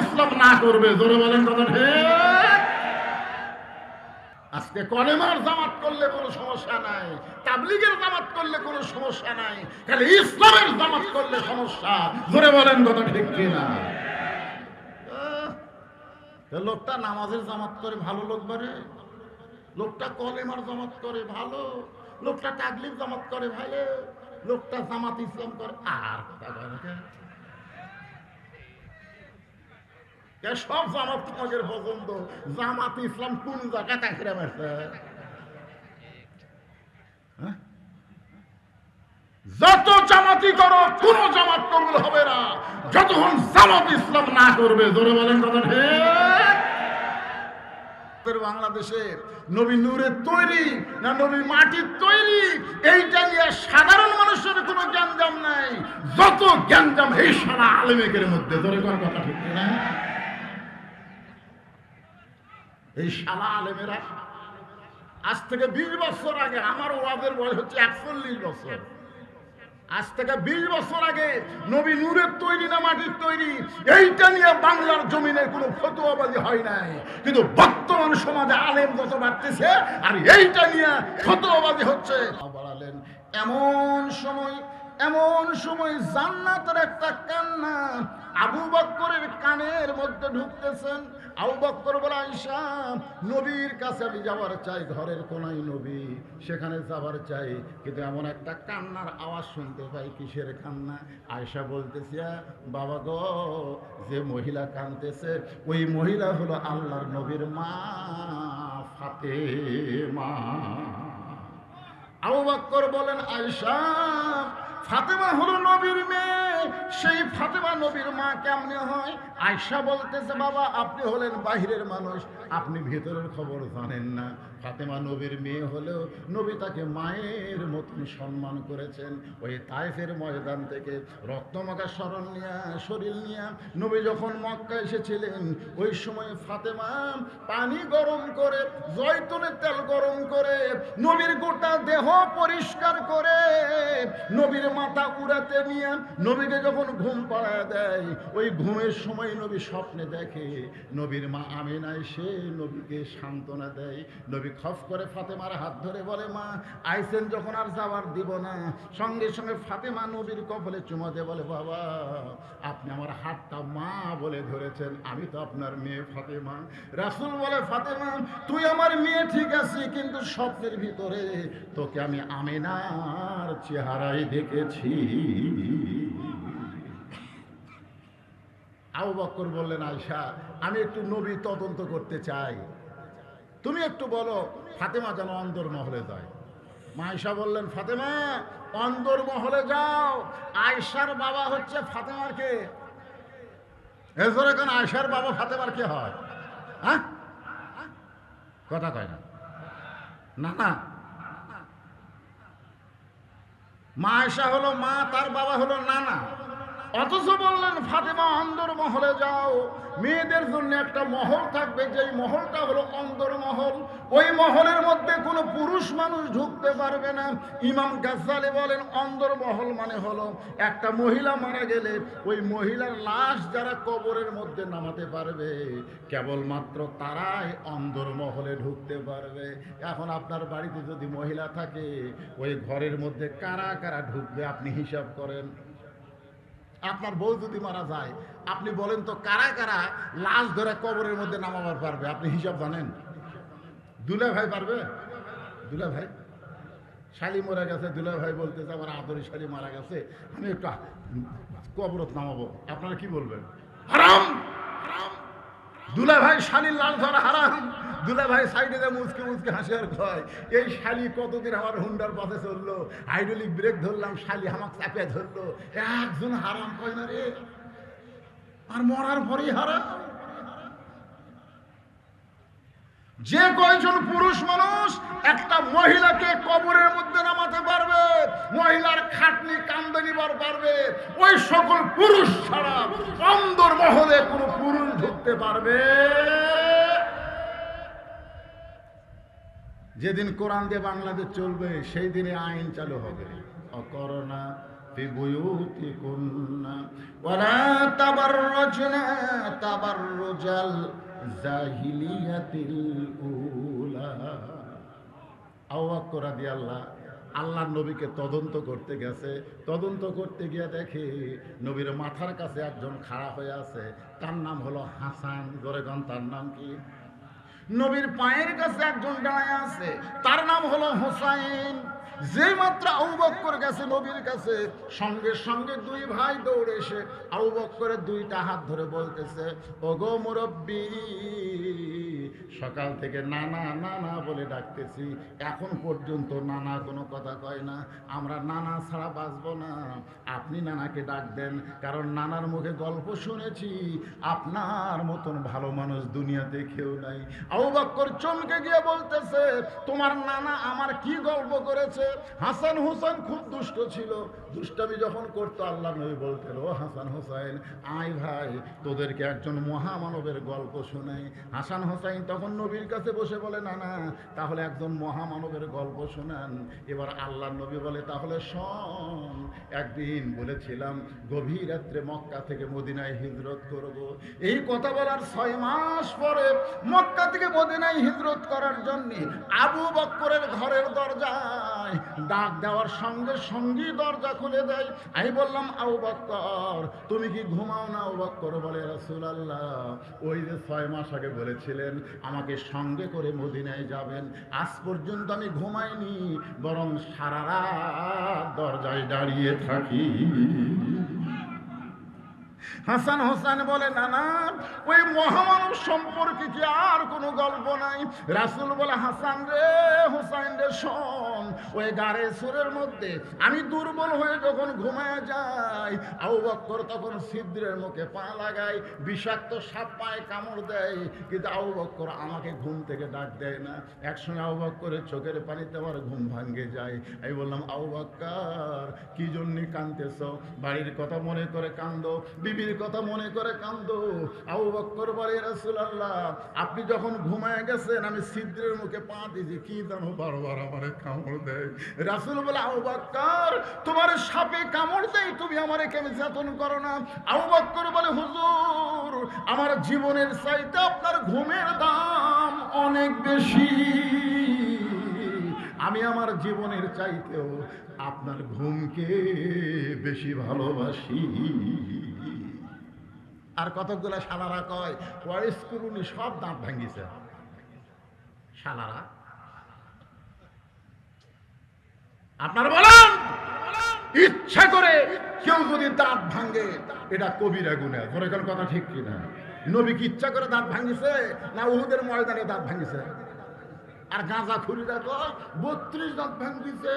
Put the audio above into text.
ইসলাম না করবে, জোরে বলেন কথা ঠিক? আজকে কলেমার জামাত করলে কোনো সমস্যা নাই, তাবলিগের জামাত করলে কোনো সমস্যা নাই ইসলামের জামাত করলে সমস্যা ধরে বলেন কথা ঠিক কিনা? লোকটা নামাজের জামাত করে ভালো লোক বারে লোকটা কলেমার জামাত করে ভালো, লোকটা তাবলিগ জামাত করে ভালো, লোকটা জামাত ইসলাম করে আর সব জামাত তোমাদের পছন্দ। জামাত ইসলাম কোন জায়গায় তাকিরা মারছে? হ্যাঁ? যত জামাতি করো, কোন জামাত কবুল হবে না। যতক্ষণ জামাত ইসলাম না করবে, জোরে বলেন কথা ঠিক? বাংলাদেশে নবী নূরের তৈরি না নবী মাটির তৈরি, এইটা নিয়ে সাধারণ মানুষের কোনো জ্ঞানজাম নাই। যত জ্ঞানজাম এই সারা আলেমেকের মধ্যে ধরে কোন কথা ঠিক না এই সারা আলেমেরা, আজ থেকে বিশ বছর আগে আমার ওয়াদের বয়স হচ্ছে একচল্লিশ বছর। আজ থেকে বিশ বছর আগে নবী নূরের তৈরি না মাটির তৈরি, এইটা নিয়ে বাংলার জমিনে কোনো ফতুয়াবাজি হয় নাই। কিন্তু বর্তমান সমাজে আলেম যত বাড়তেছে, আর এইটা নিয়ে ফতুয়াবাজি হচ্ছে। বাড়ালেন, এমন সময় এমন সময় জান্নাতের একটা কান্না আবু কানের মধ্যে ঢুকতেছেন, আবু বক্কর বলে আইসা নবীর কাছে আমি যাবার চাই, ঘরের কোনায় নবী, সেখানে যাবার চাই। কিন্তু এমন একটা কান্নার আওয়াজ শুনতে পাই, কিসের কান্না? আয়সা বলতেছে, বাবা গো, যে মহিলা কানতেছে ওই মহিলা হলো আল্লাহর নবীর মা ফাতে মা আবু বক্কর বলেন আয়সা ফাতেমা হলো নবীর মেয়ে। সেই ফাতেমা নবীর মা কেমনে হয়? আয়সা বলতেছে, বাবা, আপনি হলেন বাহিরের মানুষ। আপনি ভেতরের খবর জানেন না। ফাতেমা নবীর মেয়ে হলেও নবী তাকে মায়ের মতন সম্মান করেছেন। ওই তাইফের ময়দান থেকে রক্তমাখা স্মরণ নিয়ে, শরীর নিয়ে নবী যখন মক্কা এসেছিলেন, ওই সময় ফাতেমা পানি গরম করে, জয়তুনের তেল গরম করে, নবীর গোটা দেহ পরিষ্কার করে, নবীর মাথা উড়াতে নিয়ে নবীকে যখন ঘুম পাড়ায় দেয়, ওই ঘুমের সময় নবী স্বপ্নে দেখে, নবীর মা আমিনা সে নবীকে সান্ত্বনা দেয়। নবী খফ করে ফাতেমার হাত ধরে বলে, মা, আইসেন যখন আর যাওয়ার দিব না। সঙ্গে সঙ্গে ফাতেমা নবীর কপালে চুমা বলে, বাবা, আপনি আমার হাতটা মা বলে ধরেছেন, আমি তো আপনার মেয়ে ফাতেমা। রাসুল বলে, ফাতেমা, তুই আমার মেয়ে ঠিক আছে কিন্তু স্বপ্নের ভিতরে তোকে আমি আমিনার চেহারাই দেখেছি আবু বক্কর বললেন আয়সা আমি একটু নবী তদন্ত করতে চাই। তুমি একটু বলো, ফাতেমা যেন অন্দর মহলে যায়। মা বললেন, ফাতেমা, অন্দর মহলে যাও। আয়সার বাবা হচ্ছে ফাতেমার কে? এরপরে কেন আয়সার বাবা ফাতেমার কে হয়? হ্যাঁ? কথা কয় না। না না মা আয়সা হলো মা তার বাবা হলো নানা। অথচ বললেন, ফাতেমা অন্দর মহলে যাও। মেয়েদের জন্য একটা মহল থাকবে, যেই মহলটা হলো অন্দর মহল। ওই মহলের মধ্যে কোনো পুরুষ মানুষ ঢুকতে পারবে না। ইমাম গাজ্জালি বলেন, অন্দর মহল মানে হলো একটা মহিলা মারা গেলে ওই মহিলার লাশ যারা কবরের মধ্যে নামাতে পারবে, কেবলমাত্র তারাই অন্দর মহলে ঢুকতে পারবে। এখন আপনার বাড়িতে যদি মহিলা থাকে, ওই ঘরের মধ্যে কারা কারা ঢুকবে আপনি হিসাব করেন। আপনার বউ যদি মারা যায়, আপনি বলেন তো কারা কারা লাশ ধরে কবরের মধ্যে নামাবার পারবে? আপনি হিসাব জানেন? দুলা ভাই পারবে? দুলা ভাই? শালি মারা গেছে, দুলা ভাই বলতেছে, আমার আদরি শালি মারা গেছে, আমি একটু কবরত নামাবো। আপনারা কি বলবেন? হারাম! দুলা ভাই শালির লাল ধরা হারাম! দুলা ভাই সাইডে দিয়ে মুচকে মুচকে হাসি আর কয় এই শালি কতদিন আমার হুন্ডার পথে চলল? হাইড্রোলিক ব্রেক ধরলাম, শালি আমাকে চাপে ধরলো। একজন হারাম কয় না রে? আর মরার পরেই হারাম। যে কয়জন পুরুষ মানুষ একটা মহিলাকে কবরের মধ্যে নামাতে পারবে, মহিলার খাটনি কান্দে নিবার পারবে, ওই সকল পুরুষ ছাড়া অন্দর মহলে কোনো পুরুষ ঢুকতে পারবে। যেদিন কোরআন দিয়ে বাংলাদেশ চলবে সেই দিনে আইন চালু হবে অকরণা في بيوتكن ولا تبرجن تبرج الجاهلية الأولى আওয়াক্কর রাদি আল্লাহ আল্লাহ নবীকে তদন্ত করতে গেছে তদন্ত করতে গিয়ে দেখে নবীর মাথার কাছে একজন খাড়া হয়ে আছে তার নাম হলো হাসান জোরেগন তার নাম কি নবীর পায়ের কাছে একজন দাঁড়ায় আছে। তার নাম হলো হোসাইন। যে মাত্র আউবক্কর বক্কর গেছে নবীর কাছে, সঙ্গে সঙ্গে দুই ভাই দৌড়ে এসে আউবক্করের বক্করের দুইটা হাত ধরে বলতেছে, ওগো মুরব্বী সকাল থেকে নানা নানা বলে ডাকতেছি। এখন পর্যন্ত নানা কোনো কথা কয় না। আমরা নানা ছাড়া বাঁচবো না। আপনি নানাকে ডাক দেন, কারণ নানার মুখে গল্প শুনেছি। আপনার মতন ভালো মানুষ দুনিয়াতে কেউ নাই। আবু বক্কর চমকে গিয়ে বলতেছে, তোমার নানা আমার কি গল্প করেছে? হাসান হোসেন খুব দুষ্ট ছিল। দুষ্টামি যখন করতো, আল্লাহ নবী বলতেন, ও হাসান হোসেন, আয় ভাই, তোদেরকে একজন মহামানবের গল্প শোনাই। হাসান হোসাইন তখন নবীর কাছে বসে বলে, না না, তাহলে একজন মহামানবের গল্প শোনান। এবার আল্লাহ নবী বলে, তাহলে শোন, একদিন বলেছিলাম গভীর রাত্রে মক্কা থেকে মদিনায় হিজরত করব। এই কথা বলার ছয় মাস পরে মক্কা থেকে মদিনায় হিজরত করার জন্য আবু বক্করের ঘরের দরজায় ডাক দেওয়ার সঙ্গে সঙ্গী দরজা খুলে দেয়। আমি বললাম বক্কর, তুমি কি ঘুমাও না বক্কর? বলে রাসূল আল্লাহ ওই যে ছয় মাস আগে বলেছিলেন, আমাকে সঙ্গে করে মদিনায় যাবেন। আজ পর্যন্ত আমি ঘুমাইনি, বরং সারা রাত দরজায় দাঁড়িয়ে থাকি। হাসান হোসেন বলে, না না, ওই মহামানব সম্পর্কে কি আর কোনো গল্প নাই? রাসুল বলে, হাসান রে, হোসাইন রে শোন ওই গাড়ে সুরের মধ্যে আমি দুর্বল হয়ে যখন ঘুমায় যাই, আবু বক্কর তখন ছিদ্রের মুখে পা লাগায়, বিষাক্ত সাপ পায়ে কামড় দেয়। কিন্তু আবু বক্কর আমাকে ঘুম থেকে ডাক দেয় না। একসঙ্গে আবু বক্করের চোখের পানিতে আমার ঘুম ভাঙ্গে যায়। আমি বললাম, আবু বক্কর, কি জন্যে কাঁদতেছ? বাড়ির কথা মনে করে কান্দো বিবির কথা মনে করে কান্দো আবু বক্কর বলে রাসূলুল্লাহ, আপনি যখন ঘুমায় গেছেন, আমি ছিদ্রের মুখে পা দিয়েছি। কি জানো বারবার আমারে কামড় দেয় বলে, আবু তোমার সাপে কামড় দেয় তুমি আমারে কেন যাতন করো না? আবু বলে, হুজুর, আমার জীবনের চাইতে আপনার ঘুমের দাম অনেক বেশি। আমি আমার জীবনের চাইতেও আপনার ঘুমকে বেশি ভালোবাসি। আর কতগুলা শালারা কয় ওয়ারিস করুনি সব দাঁত ভাঙ্গিছে। শালারা আপনার বলেন। ইচ্ছা করে কেউ যদি দাঁত ভাঙে, এটা কবিরা গুণা ধরে কোন কথা ঠিক কিনা? নবী কি ইচ্ছা করে দাঁত ভাঙিছে, না উহুদের ময়দানে দাঁত ভাঙিছে? আর গাঁজা খুরিরা তো বত্রিশ দাঁত ভাঙ্গিছে